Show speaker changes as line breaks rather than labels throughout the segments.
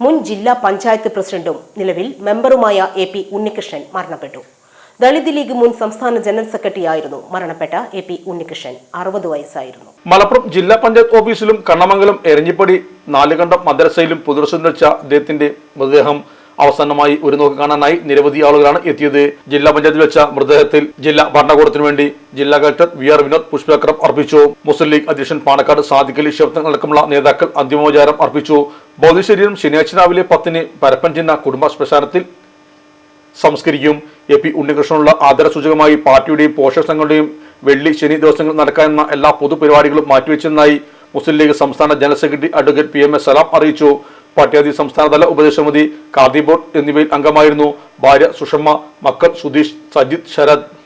മുൻ ജില്ലാ പഞ്ചായത്ത് പ്രസിഡന്റും നിലവിൽ മെമ്പറുമായ എ പി ഉണ്ണികൃഷ്ണൻ മരണപ്പെട്ടു. ദളിത് ലീഗ് മുൻ സംസ്ഥാന ജനറൽ സെക്രട്ടറിയായിരുന്നു മരണപ്പെട്ട എ പി ഉണ്ണികൃഷ്ണൻ. അറുപത് വയസ്സായിരുന്നു.
മലപ്പുറം ജില്ലാ പഞ്ചായത്ത് ഓഫീസിലും കണ്ണമംഗലം എരഞ്ഞിപ്പടി നാലുകണ്ടം മദ്രസയിലും വെച്ച അദ്ദേഹത്തിന്റെ മൃതദേഹം അവസാനമായി ഒരു നോക്ക് കാണാനായി നിരവധി ആളുകളാണ് എത്തിയത്. ജില്ലാ പഞ്ചായത്തിൽ വെച്ച മൃതദേഹത്തിൽ ജില്ലാ ഭരണകൂടത്തിനു വേണ്ടി ജില്ലാ കളക്ടർ വി ആർ വിനോദ് പുഷ്പചക്രം അർപ്പിച്ചു. മുസ്ലിം ലീഗ് അധ്യക്ഷൻ പാണക്കാട് സാദിഖലി ശബ്ദം അടക്കമുള്ള നേതാക്കൾ അന്തിമോപചാരം അർപ്പിച്ചു. ഭൗതികശരീരം ശനിയാഴ്ച രാവിലെ പത്തിന് പരപ്പൻചിന്ന കുടുംബ ശ്മശാനത്തിൽ സംസ്കരിക്കും. എ പി ഉണ്ണികൃഷ്ണനുള്ള ആദരസൂചകമായി പാർട്ടിയുടെയും പോഷക സംഘടനയും വെള്ളി ശനി ദിവസങ്ങൾ നടക്കാനെന്ന എല്ലാ പൊതുപരിപാടികളും മാറ്റിവെച്ചതായി മുസ്ലിം ലീഗ് സംസ്ഥാന general secretary advocate P M S Salam അറിയിച്ചു. പാർട്ടിയാതി സംസ്ഥാനതല ഉപദേശസമിതി കാർഡി എന്നിവയിൽ അംഗമായിരുന്നു ഭാര്യ സുഷമ്മ മക്കൾ Sudheesh Sajith Sarath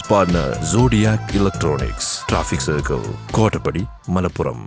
partner Zodiac electronics traffic circle Kottappadi Malappuram